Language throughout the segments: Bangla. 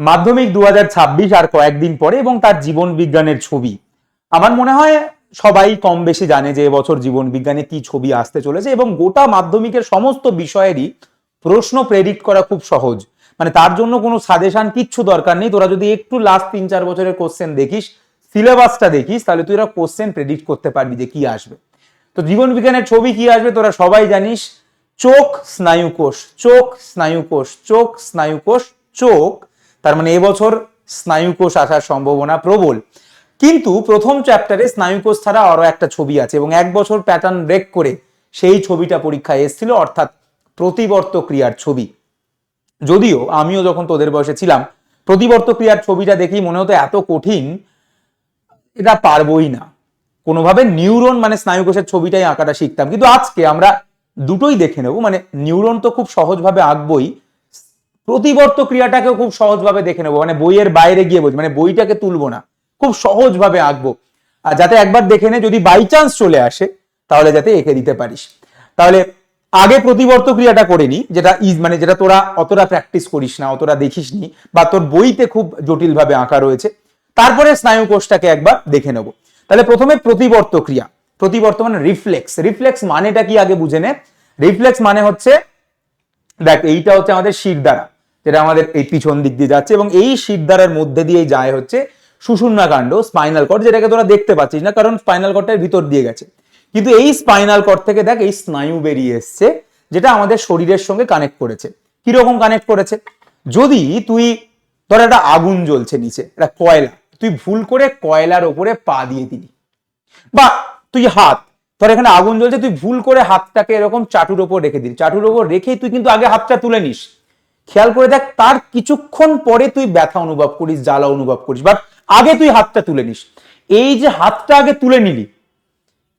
মাধ্যমিক দু হাজার ছাব্বিশ আর কয়েকদিন পরে এবং তার জীবন বিজ্ঞানের ছবি। আমার মনে হয় সবাই কম বেশি জানে যে এবছর জীবন বিজ্ঞানে কি ছবি আসতে চলেছে এবং গোটা মাধ্যমিকের সমস্ত বিষয়েরই প্রশ্ন প্রেডিক্ট করা খুব সহজ। মানে তার জন্য কোনো সাজেশন কিচ্ছু দরকার নেই। তোরা যদি একটু লাস্ট তিন চার বছরের কোশ্চেন দেখিস সিলেবাসটা দেখিস, তাহলে তুই কোশ্চেন প্রেডিক্ট করতে পারবি যে কি আসবে। তো জীবন বিজ্ঞানের ছবি কি আসবে তোরা সবাই জানিস? চোখ স্নায়ুকোষ চোখ স্নায়ুকোষ চোখ স্নায়ুকোষ, চোখ তার মানে এবছর স্নায়ুকোষ আসার সম্ভাবনা প্রবল। কিন্তু প্রথম চ্যাপ্টারে স্নায়ুকোষ ছাড়া আরও একটা ছবি আছে এবং এক বছর প্যাটার্ন ব্রেক করে সেই ছবিটা পরীক্ষায় এসেছিল, অর্থাৎ প্রতিবর্ত ক্রিয়ার ছবি। যদিও আমিও যখন তোদের বয়সে ছিলাম, প্রতিবর্ত ক্রিয়ার ছবিটা দেখেই মনে হতো এত কঠিন, এটা পারবই না। কোনোভাবে নিউরন মানে স্নায়ুকোষের ছবিটাই আঁকাটা শিখতাম। কিন্তু আজকে আমরা দুটোই দেখে নেব মানে নিউরন তো খুব সহজভাবে আঁকবই প্রতিবর্ত ক্রিয়াটাকেও খুব সহজভাবে দেখে নেব। মানে বইয়ের বাইরে গিয়ে বলছি মানে বইটাকে তুলবো না। খুব সহজভাবে আঁকবো। আর যাতে একবার দেখে নে, যদি বাই চান্স চলে আসে, তাহলে যাতে এঁকে দিতে পারিস। তাহলে আগে প্রতিবর্ত ক্রিয়াটা করে নি, যেটা ইজ মানে যেটা তোরা অতটা প্র্যাকটিস করিস না, অতটা দেখিস নি, বা তোর বইতে খুব জটিলভাবে আঁকা রয়েছে। তারপরে স্নায়ু কোষটাকে একবার দেখে নেব। তাহলে প্রথমে প্রতিবর্ত ক্রিয়া। প্রতিবর্ত মানে রিফ্লেক্স রিফ্লেক্স মানেটা কি আগে বুঝে নে। রিফ্লেক্স মানে হচ্ছে, দেখ, এইটা হচ্ছে আমাদের শিরদাঁড়া যেটা আমাদের এই পিছন দিক দিয়ে যাচ্ছে এবং এই শিরদাঁড়ার মধ্যে দিয়ে যায় হচ্ছে সুষুম্না কাণ্ড স্পাইনাল কর্ড যেটাকে তোরা দেখতে পাচ্ছিস না, কারণ স্পাইনাল কর্ডের ভিতর দিয়ে গেছে। কিন্তু এই স্পাইনাল কর্ড থেকে দেখ, এই স্নায়ু বেরিয়ে এসছে, যেটা আমাদের শরীরের সঙ্গে কানেক্ট করেছে। কীরকম কানেক্ট করেছে? যদি তুই, ধর একটা আগুন জ্বলছে নিচে, একটা কয়লা, তুই ভুল করে কয়লার ওপরে পা দিয়ে দিলি। বা তুই হাত তোর এখানে আগুন জ্বলছে, তুই ভুল করে হাতটাকে এরকম চাটুর ওপর রেখে দিলি। চাটুর ওপর রেখেই তুই কিন্তু আগে হাতটা তুলে নিস। খেয়াল করে দেখ, তার কিছুক্ষণ পরে তুই ব্যথা অনুভব করিস, জ্বালা অনুভব করিস বাট আগে তুই হাতটা তুলে নিস। এই যে হাতটা আগে তুলে নিলি,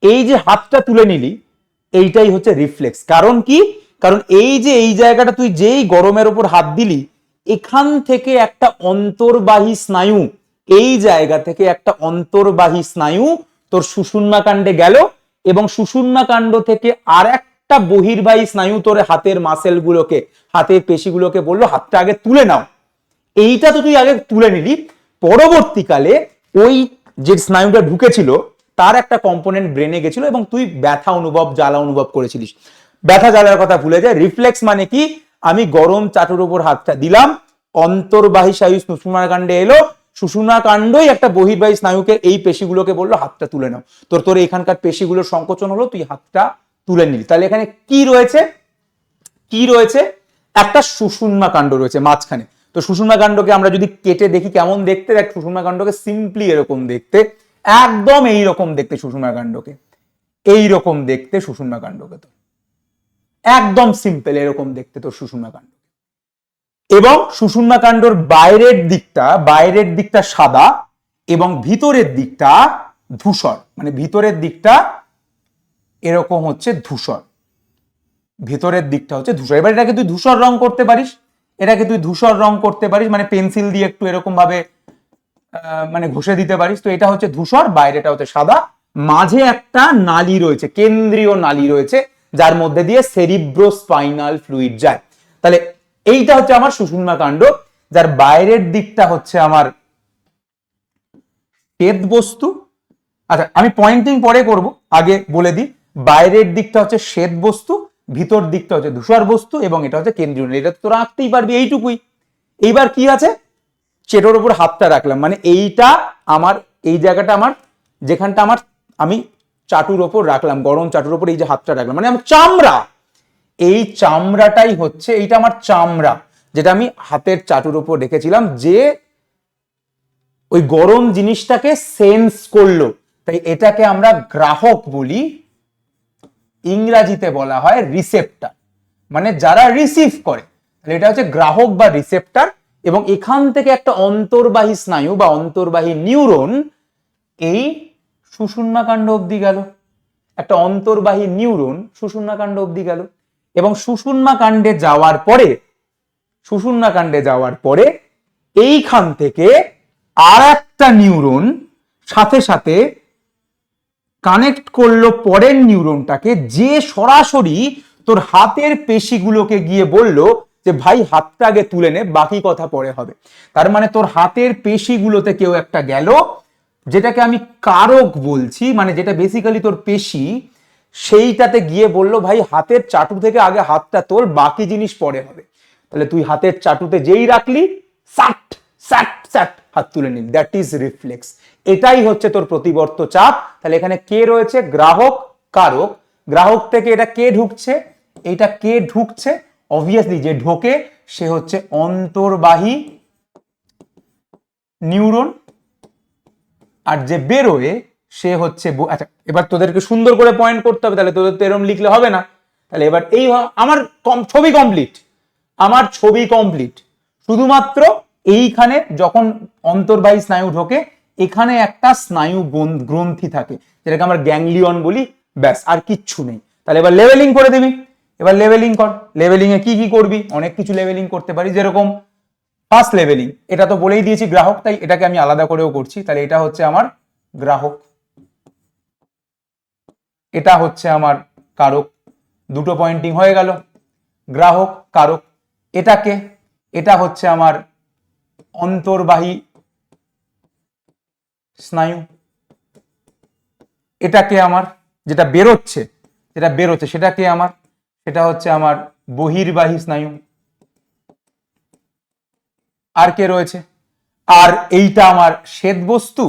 এই যে হাতটা তুলে নিলি, এইটাই হচ্ছে রিফ্লেক্স কারণ কি? কারণ এই যে এই জায়গাটা তুই যেই গরমের ওপর হাত দিলি, এখান থেকে একটা অন্তর্বাহী স্নায়ু, এই জায়গা থেকে একটা অন্তর্বাহী স্নায়ু তোর সুষুম্না কাণ্ডে গেল এবং সুষুম্না কাণ্ড থেকে আর একটা বহির্বাহী স্নায়ু তোর হাতের মাসেল গুলোকে, হাতের পেশিগুলোকে বলল, হাতটা আগে তুলে নাও। এইটা তো তুই আগে তুলে নিলি। পরবর্তীকালে ওই যে স্নায়ুটা ঢুকেছিল, তার একটা কম্পোনেন্ট ব্রেনে গেছিল এবং তুই ব্যথা অনুভব, জ্বালা অনুভব করেছিলিস। ব্যথা, জ্বালার কথা ভুলে যায়। রিফ্লেক্স মানে কি? আমি গরম চাটুর উপর হাতটা দিলাম, অন্তর্বাহী স্নায়ু সুষুম্না কাণ্ডে এলো সুষুম্না কাণ্ডই একটা বহির্বাহী স্নায়ুকে এই পেশিগুলোকে বলল, হাতটা তুলে নাও। তোর তোর এখানকার পেশিগুলোর সংকোচন হলো, তুই হাতটা তুলে নিলি। তাহলে এখানে কি রয়েছে? কি রয়েছে? একটা সুষুম্না কাণ্ড রয়েছে মাঝখানে। তো সুষুম্না কাণ্ডকে আমরা যদি কেটে দেখি কেমন দেখতে, দেখ সুষুম্না কাণ্ডকে সিম্পলি এরকম দেখতে, একদম এই রকম দেখতে সুষুম্না কাণ্ডকে। এই রকম দেখতে সুষুম্না কাণ্ডকে তো। একদম সিম্পল এরকম দেখতে তোর সুষুম্না কাণ্ড এবং সুষুম্না কাণ্ডর বাইরের দিকটা বাইরের দিকটা সাদা এবং ভিতরের দিকটা ধূসর। মানে ভিতরের দিকটা এরকম হচ্ছে ধূসর। ভেতরের দিকটা হচ্ছে ধূসর। এবার এটাকে তুই ধূসর রং করতে পারিস। এটাকে তুই ধূসর রং করতে পারিস মানে পেন্সিল দিয়ে একটু এরকম ভাবে মানে ঘষে দিতে পারিস। তো এটা হচ্ছে ধূসর, বাইরেটা হচ্ছে সাদা। মাঝে একটা নালী রয়েছে, কেন্দ্রীয় নালী রয়েছে, যার মধ্যে দিয়ে সেরিব্রোস্পাইনাল ফ্লুইড যায়। তাহলে এইটা হচ্ছে আমার সুষুম্না কাণ্ড, যার বাইরের দিকটা হচ্ছে আমার শ্বেত বস্তু। আচ্ছা আমি পয়েন্টিং পরে করব, আগে বলে দিই। বাইরের দিকটা হচ্ছে শ্বেত বস্তু, ভিতর দিকটা হচ্ছে ধূসর বস্তু এবং এটা হচ্ছে কেন্দ্রীয়। এটা তো তোরা আঁকতেই পারবি এইটুকুই। এইবার কি আছে? চেটোর উপর হাতটা রাখলাম। মানে এইটা আমার, এই জায়গাটা আমার, যেখানটা আমার আমি চাটুর ওপর রাখলাম, গরম চাটুর ওপর এই যে হাতটা রাখলাম। মানে আমার চামড়া, এই চামড়াটাই হচ্ছে, এইটা আমার চামড়া, যেটা আমি হাতের চাটুর ওপর রেখেছিলাম, যে ওই গরম জিনিসটাকে সেন্স করল। তাই এটাকে আমরা গ্রাহক বলি। ইংরাজিতে বলা হয় রিসেপ্টার মানে যারা রিসিভ করে, তাহলে এটা হচ্ছে গ্রাহক বা রিসেপ্টার এবং এখান থেকে একটা অন্তর্বাহী স্নায়ু বা অন্তর্বাহী নিউরন এই সুষুম্নাকাণ্ড অবধি গেল। একটা অন্তর্বাহী নিউরন সুষুম্নাকাণ্ড অবধি গেল এবং সুষুম্নাকাণ্ডে যাওয়ার পরে, সুষুম্নাকাণ্ডে যাওয়ার পরে এইখান থেকে আর একটা নিউরন সাথে সাথে কানেক্ট করল পরের নিউরনটাকে, যে সরাসরি তোর হাতের পেশিগুলোকে গিয়ে বলল যে, ভাই, হাতটা আগে তুলে নে, বাকি কথা পরে হবে। তার মানে তোর হাতের পেশিগুলোতে কেউ একটা গেল, যেটাকে আমি কারক বলছি মানে যেটা বেসিক্যালি তোর পেশি, সেইটাতে গিয়ে বলল, ভাই, হাতের চাটু থেকে আগে হাতটা তোর বাকি জিনিস পরে হবে। তাহলে তুই হাতের চাটুতে যেই রাখলি সাট স্যাট স্যাট, হাত তুলে নিল দ্যাট ইজ রিফ্লেক্স এটাই হচ্ছে তোর প্রতিবর্ত চাপ। তাহলে এখানে কে রয়েছে? গ্রাহক, কারক। গ্রাহক থেকে এটা কে ঢুকছে? এটা কে ঢুকছে? অবভিয়াসলি যে ঢোকে, সে হচ্ছে অন্তর্বাহী নিউরন। আর যে বেরোয়, সে হচ্ছে আচ্ছা এবার তোদেরকে সুন্দর করে পয়েন্ট করতে হবে, তাহলে তোদের তো এরম লিখলে হবে না। তাহলে এবার এই আমার ছবি কমপ্লিট আমার ছবি কমপ্লিট শুধুমাত্র এইখানে যখন অন্তর্বাহী স্নায়ু ঢোকে এখানে একটা স্নায়ু গ্রন্থি থাকে, যেটাকে আমরা গ্যাংলিয়ন বলি, ব্যাস, আর কিচ্ছু নেই। তাহলে এবার লেভেলিং করে দিবি। এবার লেভেলিং কর। লেভেলিং এ কি কি করবি? অনেক কিছু লেভেলিং করতে পারি, যেরকম ফার্স্ট লেভেলিং এটা তো বলেই দিয়েছি গ্রাহক, তাই এটাকে আমি আলাদা করেও করছি। তাহলে এটা হচ্ছে আমার গ্রাহক। এটা হচ্ছে আমার কারক। দুটো পয়েন্টিং হয়ে গেল। গ্রাহক, কারক, এটাকে, এটা হচ্ছে আমার অন্তর্বাহী স্নায়ু। এটাকে আমার যেটা বেরোচ্ছে যেটা বেরোচ্ছে, সেটাকে আমার, সেটা হচ্ছে আমার বহির্বাহী স্নায়ু। আর কে রয়েছে? আর এইটা আমার শ্বেত বস্তু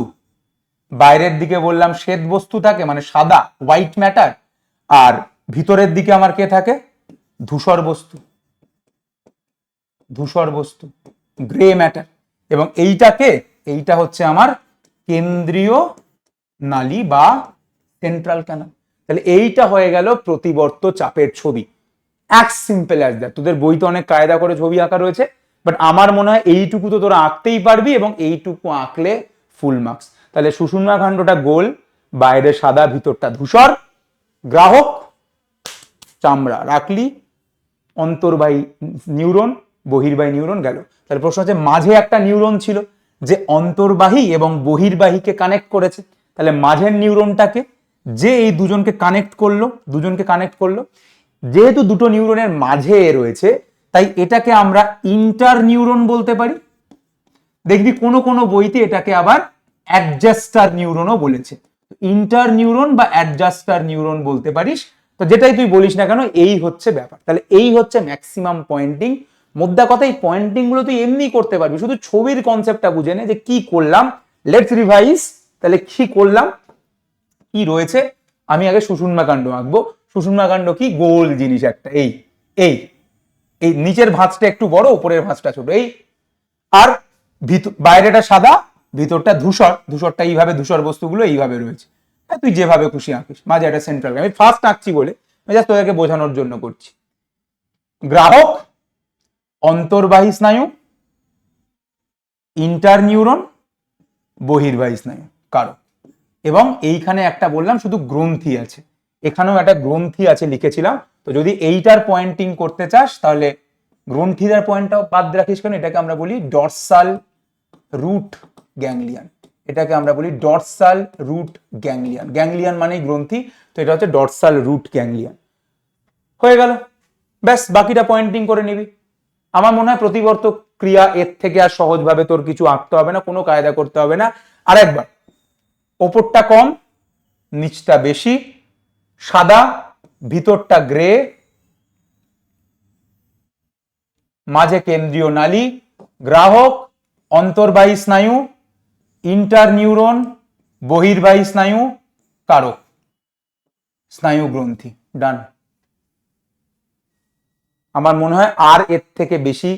বাইরের দিকে বললাম শ্বেত বস্তু থাকে মানে সাদা হোয়াইট ম্যাটার আর ভিতরের দিকে আমার কে থাকে? ধূসর বস্তু। ধূসর বস্তু গ্রে ম্যাটার এবং এইটাকে, এইটা হচ্ছে আমার কেন্দ্রীয় নালী বা সেন্ট্রাল ক্যানাল তাহলে এইটা হয়ে গেল প্রতিবর্ত চাপের ছবি। এক সিম্পল অ্যাজ দ্যাট তোদের বইতে অনেক কায়দা করে ছবি আঁকা রয়েছে বাট আমার মনে হয় এইটুকু তো তোরা আঁকতেই পারবি এবং এইটুকু আঁকলে ফুল মার্কস তাহলে সুষুম্না কাণ্ডটা গোল, বাইরে সাদা, ভিতরটা ধূসর। গ্রাহক, চামড়া রাখলি অন্তর্বাহী নিউরন বহির্বাহী নিউরন গেল। তাহলে প্রশ্ন হচ্ছে, মাঝে একটা নিউরন ছিল যে অন্তর্বাহী এবং বহির্বাহীকে কানেক্ট করেছে, তাহলে মাঝের নিউরনটাকে যে এই দুজনকে কানেক্ট করল, দুজনকে কানেক্ট করল, যেহেতু দুটো নিউরনের মাঝে রয়েছে, তাই এটাকে আমরা ইন্টার নিউরন বলতে পারি। দেখবি কোনো কোনো বইতে এটাকে আবার অ্যাডজাস্টার নিউরনও বলেছে। ইন্টার নিউরন বা অ্যাডজাস্টার নিউরন বলতে পারিস। তো যেটাই তুই বলিস না কেন, এই হচ্ছে ব্যাপার। তাহলে এই হচ্ছে ম্যাক্সিমাম পয়েন্টিং মোদ্দা কথা এই পয়েন্টিংগুলো তুই এমনি করতে পারবি। শুধু ছবির কনসেপ্টটা বুঝে নে যে কি করলাম। লেটস রিভাইজ তাহলে কি করলাম? কি রয়েছে? আমি আগে সুষুম্না কাণ্ড আঁকবো। সুষুম্না কাণ্ড কি? গোল জিনিস একটা। এই এই এই নিচের ভাঁজটা একটু বড় উপরের ভাঁজটা ছোট। এই আর বাইরেটা সাদা ভিতরটা ধূসর। ধূসরটা এইভাবে ধূসর বস্তুগুলো এইভাবে রয়েছে। হ্যাঁ, তুই যেভাবে খুশি আঁকিস। মাঝে একটা সেন্ট্রাল আমি ফার্স্ট আঁকছি বলে আমি জাস্ট তোদেরকে বোঝানোর জন্য করছি। গ্রাহক অন্তর্বাহী স্নায়ু, ইন্টারনিউরন, বহির্বাহী স্নায়ু, কারক। এবং এইখানে একটা বললাম শুধু গ্রন্থি আছে। এখানেও একটা গ্রন্থি আছে লিখেছিলাম। তো যদি এইটার পয়েন্টিং করতে চাস, তাহলে গ্রন্থিদার পয়েন্টটাও বাদ রাখিস কেন? এটাকে আমরা বলি ডরসাল রুট গ্যাংলিয়ান এটাকে আমরা বলি ডরসাল রুট গ্যাংলিয়ান গ্যাংলিয়ান মানেই গ্রন্থি, তো এটা হচ্ছে ডরসাল রুট গ্যাংলিয়ান হয়ে গেল। ব্যাস, বাকিটা পয়েন্টিং করে নিবি। আমার মনে হয় প্রতিবর্ত ক্রিয়া এর থেকে আর সহজভাবে তোর কিছু আঁকতে হবে না, কোনো কায়দা করতে হবে না। আর একবার ওপরটা কম, নিচটা বেশি, সাদা, ভিতরটা গ্রে, মাঝে কেন্দ্রীয় নালী, গ্রাহক, অন্তর্বাহী স্নায়ু ইন্টারনিউরন বহির্বাহী স্নায়ু, কারক স্নায়ু গ্রন্থি ডান। আমার মনে হয় আর এর থেকে বেশি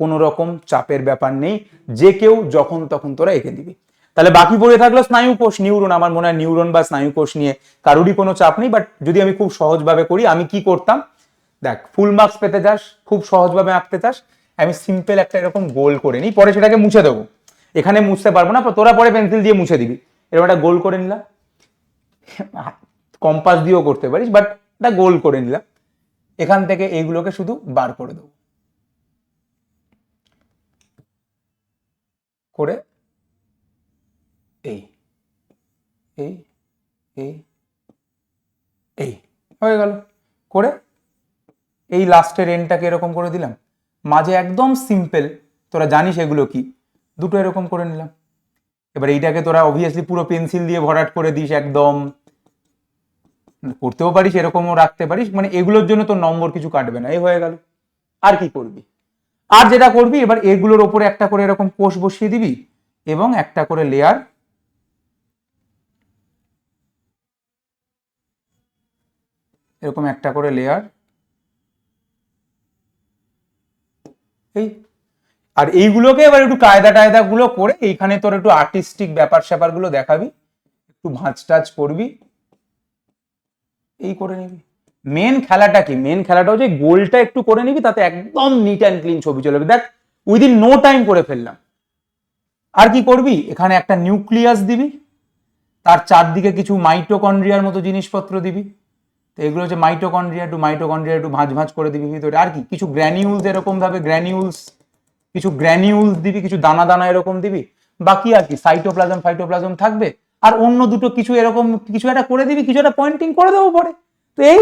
কোনো রকম চাপের ব্যাপার নেই। যে কেউ যখন তখন তোরা এঁকে দিবি। তাহলে বাকি পড়ে থাকল স্নায়ু কোষ নিউরন। আমার মনে হয় নিউরন বা স্নায়ু কোষ নিয়ে কারুরই কোনো চাপ নেই বাট যদি আমি খুব সহজভাবে করি, আমি কি করতাম? দেখ ফুল মার্কস পেতে চাস, খুব সহজভাবে আঁকতে চাস, আমি সিম্পল একটা এরকম গোল করে নিই, পরে সেটাকে মুছে দেবো। এখানে মুছতে পারব না, তোরা পরে পেন্সিল দিয়ে মুছে দিবি। এরকম একটা গোল করে নিলাম। কম্পাস দিয়েও করতে পারিস বাট একটা গোল করে নিলাম। এখান থেকে এইগুলোকে শুধু বার করে দেবো। করে এই এই এই এই, হয়ে গেল। করে এই লাস্টের এন্ডটাকে এরকম করে দিলাম। মাঝে একদম সিম্পল, তোরা জানিস এগুলো কি? দুটো এরকম করে নিলাম। এবার এইটাকে তোরা অবভিয়াসলি পুরো পেন্সিল দিয়ে ভরাট করে দিস একদম। করতেও পারিস, এরকমও রাখতে পারিস মানে এগুলোর জন্য তোর নম্বর কিছু কাটবে না, এই হয়ে গেল। আর কি করবি? আর যেটা করবি, এবার এগুলোর ওপরে একটা করে এরকম কোষ বসিয়ে দিবি এবং একটা করে লেয়ার এরকম একটা করে লেয়ার এই, আর এইগুলোকে এবার একটু কায়দা টায়দা গুলো করে এইখানে তোর একটু আর্টিস্টিক ব্যাপার স্যাপারগুলো দেখাবি, একটু ভাঁজ টাচ করবি। এই করে নিবি। মেন খেলাটা কি? মেন খেলাটা হচ্ছে গোলটা একটু করে নিবি, তাতে একদম নিট অ্যান্ড ক্লিন ছবি চলে দেখ উইদিন নো টাইম করে ফেললাম। আর কি করবি? এখানে একটা নিউক্লিয়াস দিবি, তার চারদিকে কিছু মাইটোকন্ড্রিয়ার মতো জিনিসপত্র দিবি। তো এগুলো হচ্ছে মাইটোকন্ড্রিয়া টু মাইটোকন্ড্রিয়া একটু ভাঁজ ভাঁজ করে দিবি ভিতরে। আর কি? কিছু গ্র্যানিউলস এরকম ভাবে গ্র্যানিউলস কিছু গ্র্যানিউলস দিবি, কিছু দানা দানা এরকম দিবি। বাকি আর কি? সাইটোপ্লাজম ফাইটোপ্লাজম থাকবে। আর অন্য দুটো কিছু এরকম কিছু একটা করে দিবি, কিছু একটা পয়েন্টিং করে দেবো পরে। তো এই,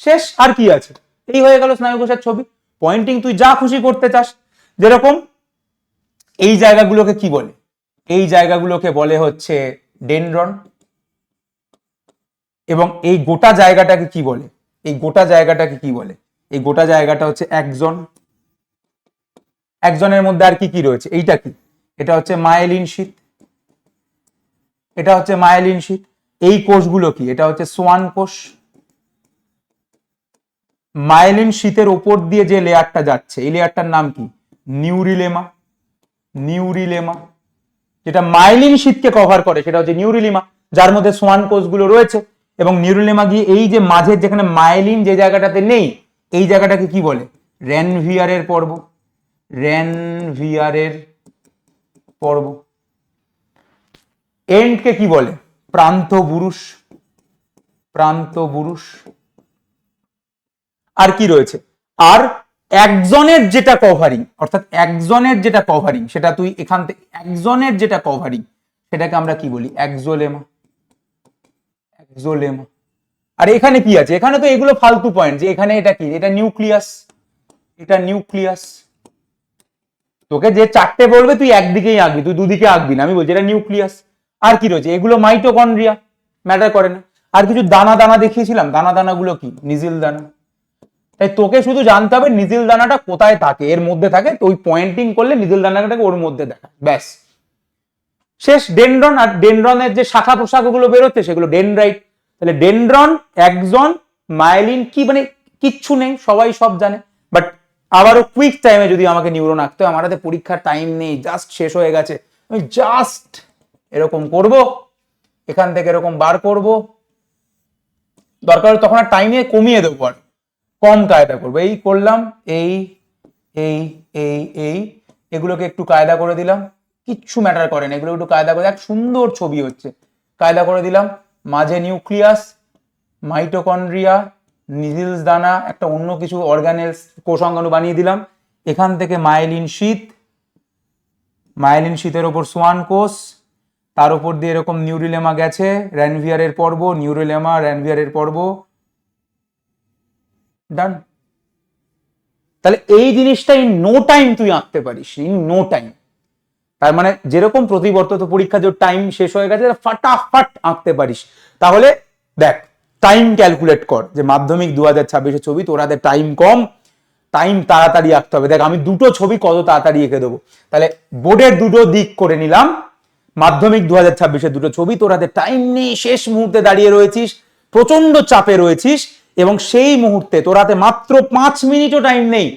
শেষ, আর কি আছে? এই হয়ে গেল স্নায়ুকোষের ছবি। পয়েন্টিং তুই যা খুশি করতে চাস। যেরকম এই জায়গাগুলোকে কি বলে? এই জায়গাগুলোকে বলে হচ্ছে ডেনড্রন। এবং এই গোটা জায়গাটাকে কি বলে? এই গোটা জায়গাটাকে কি বলে? এই গোটা জায়গাটা হচ্ছে একজন। একজনের মধ্যে আর কি কি রয়েছে? এইটা কি? এটা হচ্ছে মায়েলিন শীত। এটা হচ্ছে মায়েলিন শীত। এই কোষগুলো কি? এটা হচ্ছে সোয়ান কোষ। মায়েলিন শীতের ওপর দিয়ে যে লেয়ারটা যাচ্ছে, এই লেয়ারটার নাম কি? নিউরিলেমা নিউরিলেমা যেটা মাইলিন শীতকে কভার করে, সেটা হচ্ছে নিউরিলিমা যার মধ্যে সোয়ান কোষগুলো রয়েছে। এবং নিউরিলেমা গিয়ে এই যে মাঝের যেখানে মাইলিন যে জায়গাটাতে নেই, এই জায়গাটাকে কি বলে? র্যানভিয়ারের পর্ব। র্যানভিয়ারের পর্ব। এন্ডকে কি বলে? প্রান্ত বুরুষ প্রান্ত বুরুষ আর কি রয়েছে? আর একজনের যেটা কভারিং অর্থাৎ একজনের যেটা কভারিং সেটা তুই এখান থেকে, একজনের যেটা কভারিং সেটাকে আমরা কি বলি? একজোলেমা। একজোলেমা। আর এখানে কি আছে? এখানে তো এগুলো ফালতু পয়েন্ট যে এখানে এটা কি? এটা নিউক্লিয়াস এটা নিউক্লিয়াস তোকে যে চারটে বলবে, তুই একদিকেই আঁকবি, তুই দুদিকে আঁকবি না। আমি বলছি এটা নিউক্লিয়াস আর কি রয়েছে? এগুলো মাইটোকন্ড্রিয়া ম্যাটার করে না। আর কিছু দানা দানা দেখিয়েছিলাম। দানা দানাগুলো কি? নিজিল দানা। তাই তোকে শুধু জানতে হবে নিজিল দানাটা কোথায় থাকে। এর মধ্যে থাকে, তো ওই পয়েন্টিং করলে নিজিল দানাটাকে ওর মধ্যে দেখা। ব্যাস। শেষ ডেনড্রন আর ডেনড্রনের যে শাখা প্রশাখাগুলো বেরোচ্ছে, সেগুলো ডেনড্রাইট তাহলে ডেনড্রন একজন মাইলিন কি মানে কিচ্ছু নেই, সবাই সব জানে। বাট আবারও কুইক টাইমে যদি আমাকে নিউরন আঁকতে হয়, আমার হাতে পরীক্ষার টাইম নেই জাস্ট শেষ হয়ে গেছে। আমি জাস্ট এরকম করব, এখান থেকে এরকম বার করব। দরকার তখন আর টাইমে কমিয়ে দেবো আর, কম কায়দা করব। এই করলাম, এই এই এই এই, এগুলোকে একটু কায়দা করে দিলাম। কিচ্ছু ম্যাটার করে না, এগুলো একটু কায়দা করে, এক সুন্দর ছবি হচ্ছে। কায়দা করে দিলাম, মাঝে নিউক্লিয়াস মাইটোকন্ড্রিয়া নিজিলস দানা, একটা অন্য কিছু অর্গানেলস কোষাঙ্গাণু বানিয়ে দিলাম। এখান থেকে মাইলিন শীত মাইলিন শীতের ওপর সোয়ান কোষ তার উপর দিয়ে এরকম নিউরিলেমা গেছে, র্যানভিয়ারের পর্ব, নিউরিলেমা, র্যানভিয়ারের পর্ব। ডান তাহলে এই জিনিসটা ইন নো টাইম তুই আঁকতে পারিস ইন নো টাইম তার মানে যেরকম প্রতিবর্তত পরীক্ষা যে টাইম শেষ হয়ে গেছে ফাটাফাট আঁকতে পারিস। তাহলে দেখ টাইম ক্যালকুলেট কর, যে মাধ্যমিক দু হাজার ছাব্বিশের ছবি তোরাদের টাইম কম টাইম তাড়াতাড়ি আঁকতে হবে। দেখ, আমি দুটো ছবি কত তাড়াতাড়ি এঁকে দেবো। তাহলে বোর্ডের দুটো দিক করে নিলাম মাধ্যমিক দু হাজার ছাব্বিশের দুটো ছবি তোরাদের টাইম নেই, শেষ মুহূর্তে দাঁড়িয়ে রয়েছিস প্রচণ্ড চাপে রয়েছিস, এবং সেই মুহূর্তে তোরাতে মাত্র পাঁচ মিনিটও টাইম নেই।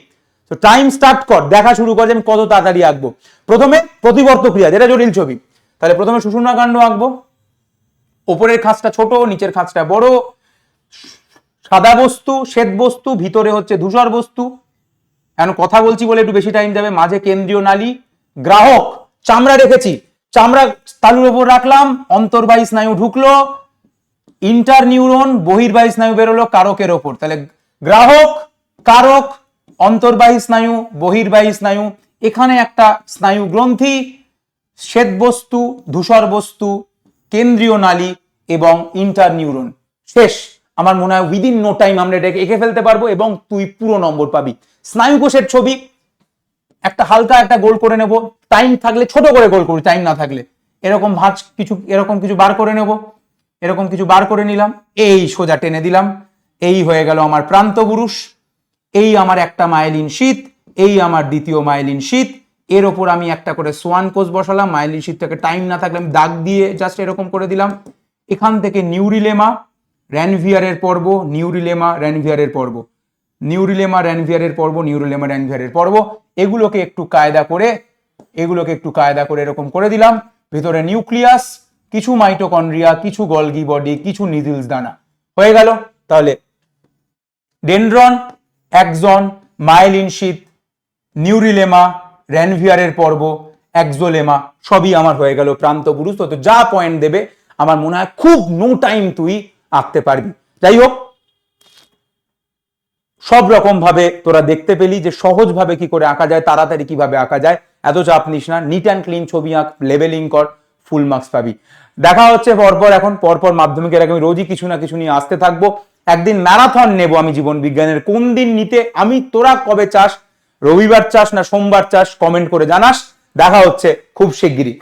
তো টাইম স্টার্ট কর, দেখা শুরু কর যে আমি কত তাড়াতাড়ি আঁকবো। প্রথমে প্রতিবর্ত ক্রিয়া, যেটা জটিল ছবি। তাহলে প্রথমে সুষুম্না কাণ্ড আঁকবো। ওপরের খাঁচটা ছোট, নিচের খাঁচটা বড়। সাদা বস্তু, শ্বেত বস্তু, ভিতরে হচ্ছে ধূসর বস্তু। এখন কথা বলছি বলে একটু বেশি টাইম যাবে। মাঝে কেন্দ্রীয় নালী। গ্রাহক, চামড়া রেখেছি। চামড়া তালুর ওপর রাখলাম অন্তর্বাহী স্নায়ু ঢুকলো ইন্টার নিউরন বহির্বাহী স্নায়ু বেরোলো কারকের ওপর। তাহলে গ্রাহক, কারক অন্তর্বাহী স্নায়ু বহির্বাহী স্নায়ু, এখানে একটা স্নায়ু গ্রন্থি, শ্বেত বস্তু, ধূসর বস্তু, কেন্দ্রীয় নালী এবং ইন্টার নিউরন শেষ। আমার মনে হয় উইদিন নো টাইম আমরা এটাকে এঁকে ফেলতে পারব এবং তুই পুরো নম্বর পাবি। স্নায়ুকোষের ছবি একটা হালকা একটা গোল করে নেব। টাইম থাকলে, ছোট করে গোল করি টাইম না থাকলে। এরকম ভাঁজ কিছু, এরকম কিছু বার করে নেব। এরকম কিছু বার করে নিলাম। এই সোজা টেনে দিলাম। এই হয়ে গেল আমার প্রান্ত পুরুষ। এই আমার একটা মাইলিন শীত। এই আমার দ্বিতীয় মাইলিন শীত। এর ওপর আমি একটা করে সোয়ান কোষ বসালাম। মাইলিন শীতটাকে টাইম না থাকলে আমি দাগ দিয়ে জাস্ট এরকম করে দিলাম। এখান থেকে নিউরিলেমা, র্যানভিয়ারের পর্ব, নিউরিলেমা, র্যানভিয়ারের পর্ব। নিউরিলেমা র্যানভিয়ারের পর্ব নিউরিলেমা র্যানভিয়ারের পর্ব। এগুলোকে একটু কায়দা করে, এগুলোকে একটু কায়দা করে এরকম করে দিলাম। ভেতরে নিউক্লিয়াস, কিছু মাইটোকন্ড্রিয়া, কিছু গলগি বডি, কিছু নিডিলস দানা। হয়ে গেল। তাহলে ডেনড্রন, একজন, মাইলিন শীত, নিউরিলেমা র্যানভিয়ারের পর্ব, একজোলেমা, সবই আমার হয়ে গেল প্রান্ত পুরুষ। তো যা পয়েন্ট দেবে, আমার মনে হয় খুব নো টাইম তুই আঁকতে পারবি। যাই হোক সব রকম ভাবে তোরা দেখতে পেলি যে সহজ ভাবে কি করে আঁকা যায়, তাড়াতাড়ি কীভাবে আঁকা যায়। এত চাপ নিস না নিট অ্যান্ড ক্লিন ছবি আঁক লেবেলিং কর ফুল মার্কস পাবি। দেখা হচ্ছে পরপর এখন, পরপর মাধ্যমিকের আগে আমি রোজই কিছু না কিছু নিয়ে আসতে থাকব। একদিন ম্যারাথন নেব আমি জীবন বিজ্ঞানের। কোন দিন নিতে আমি, তোরা কবে চাস? রবিবার চাস না সোমবার চাস? কমেন্ট করে জানাস। দেখা হচ্ছে খুব শিগগিরই।